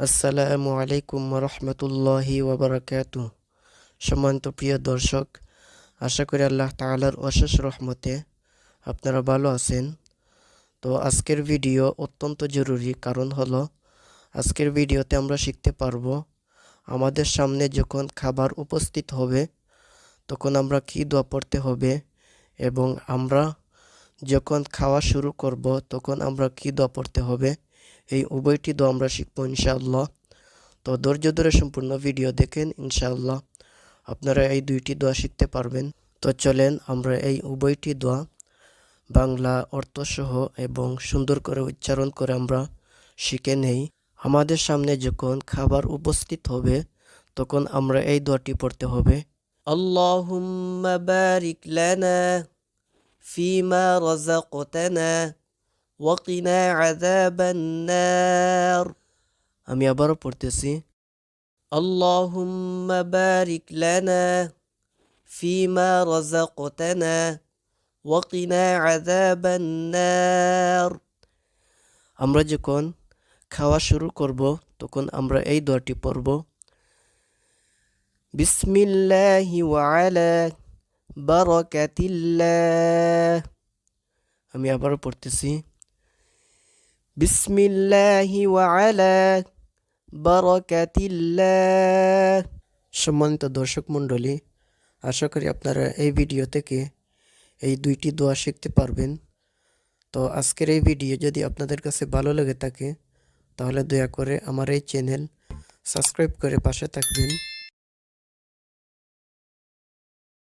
আসসালামু আলাইকুম রহমতুল্লাহি ওবরাকাতু সম্মানিত প্রিয় দর্শক, আশা করি আল্লাহ তাআলার অশেষ রহমতে আপনারা ভালো আছেন। তো আজকের ভিডিও অত্যন্ত জরুরি, কারণ হলো আজকের ভিডিওতে আমরা শিখতে পারব আমাদের সামনে যখন খাবার উপস্থিত হবে, তখন আমরা কী দোয়া পড়তে হবে এবং আমরা যখন খাওয়া শুরু করব, তখন আমরা কী দোয়া পড়তে হবে এই উভয়টি দোয়া আমরা শিখব ইনশাআল্লাহ। তো ধৈর্য ধরে সম্পূর্ণ ভিডিও দেখেন ইনশাআল্লাহ। আপনারা এই দুইটি দোয়া শিখতে পারবেন। তো চলেন আমরা এই উভয়টি দোয়া বাংলা অর্থসহ এবং সুন্দর করে উচ্চারণ করে আমরা শিখে নেই। আমাদের সামনে যখন খাবার উপস্থিত হবে, তখন আমরা এই দোয়াটি পড়তে হবে। রাযাকতানা ওয়াকিনা আযাবান নার আমি আবারও পড়তেছি আল্লাহুম্মা বারিক লানা ফিমা রাযাকতানা ওয়াকিনা আযাবান নার আমরা যখন খাওয়া শুরু করব তখন আমরা এই দোয়াটি পড়ব বিসমিল্লাহি ওয়ালা বারাকাতিল্লাহ আমি আবারও পড়তেছি বিসমিল্লাহি ওয়ালা বারাকাতিল্লাহ। সম্মানিত দর্শক মণ্ডলী, আশা করি আপনারা এই ভিডিও থেকে এই দুইটি দোয়া শিখতে পারবেন। তো আজকের এই ভিডিও যদি আপনাদের কাছে ভালো লেগে থাকে, তাহলে দয়া করে আমার এই চ্যানেল সাবস্ক্রাইব করে পাশে থাকবেন।